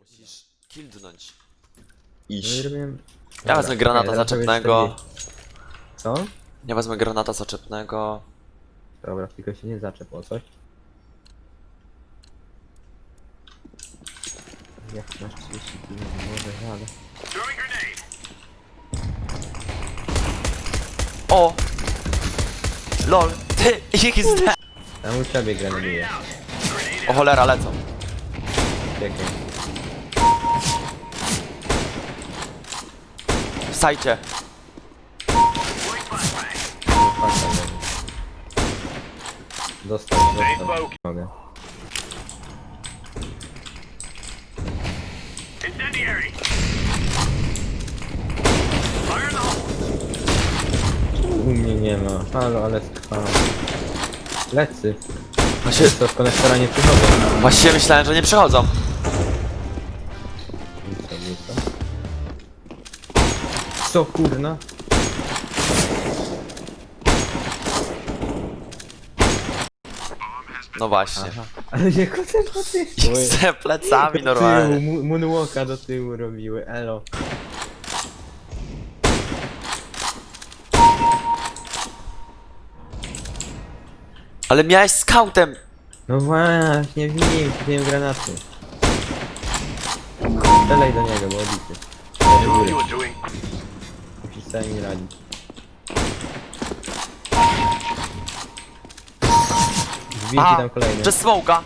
Musisz kildnąć. No i Iść. robiłem... Ja Dobra, wezmę granata okej, zaczepnego. 40. Co? Ja wezmę granata zaczepnego. Dobra, tylko się nie zaczep o coś. Jak masz 30 kg, może, ale... O! LOL! Ty! XD! Tam u ciebie granaduje. O cholera, lecą. Czekaj. Wstajcie. Dostał, dostał. Mogę. U mnie nie ma. Halo, ale trwa. Lecy. Właśnie, To w konektora nie przychodzą. właściwie myślałem, że nie przychodzą. Co? Co kurna? No właśnie. Aha. Ale jak te poty? XD plecami Do normalnie. Moonwalka do tyłu robiły, elo. Ale miałeś scoutem! No właśnie, wiem, wiem granaty. Strzelaj do niego, bo obity. Were doing. Musisz sobie mi radzić. A, tam kolejny. Przez smoka!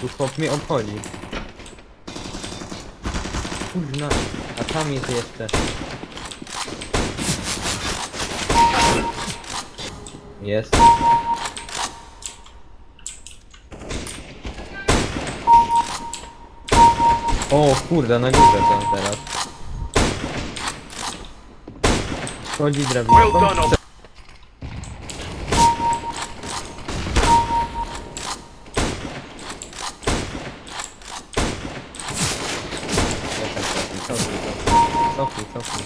Tu chłop mnie obchodzi. Kurna, a tam jest jeszcze. Jest. O kurde, na górze są teraz. Chodzi Well drabinką. Cofnij, cofnij, cofnij.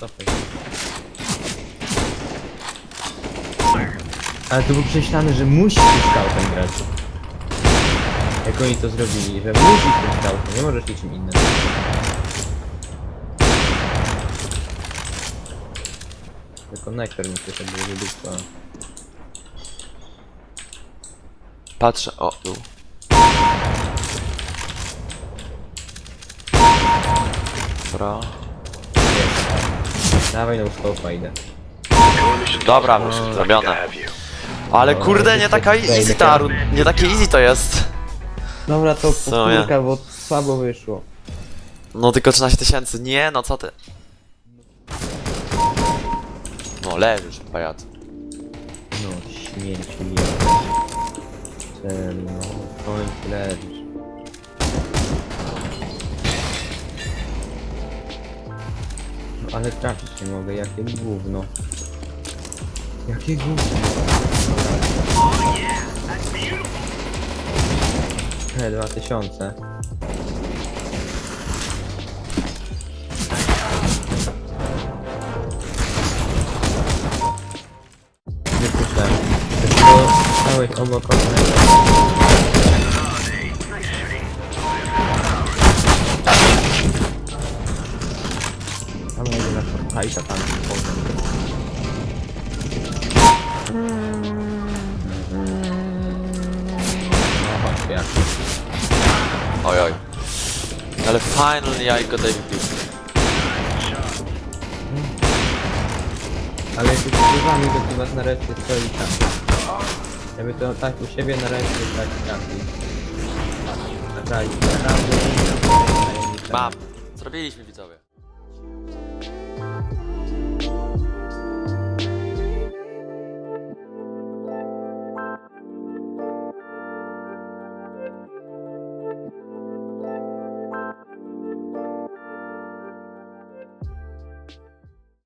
Cofnij. Ale to był prześlany, że musi tym scoutem grać. Jak oni to zrobili, że musi tym scoutem, nie możesz niczym innym. Tylko konektor mi się sobie wydupła. Patrzę, o, tu. Dobra. Dawaj na scope'a idę. Dobra, to zrobione. Ale No, kurde, nie taka easy ta nie takie easy to jest. Dobra, to Co ja? powtórka, bo słabo wyszło. No tylko 13 tysięcy, nie no co ty. No leżysz, pajac. No, śmieciu ja. No, w końcu leżysz. No ale trafić nie mogę, jakie gówno. Jakie gówno. E, 2000. Stałeś obok okna. Tam jedzie na Fortnite'a tam potem. No chodź jak. Oj oj. Ale finally I got MVP. Ale jak już używamy, to tu was nareszcie stoi tam. Żeby to tak u siebie na ręce tak trafić. Naprawdę, naprawdę. Mam. Zrobiliśmy widzowie.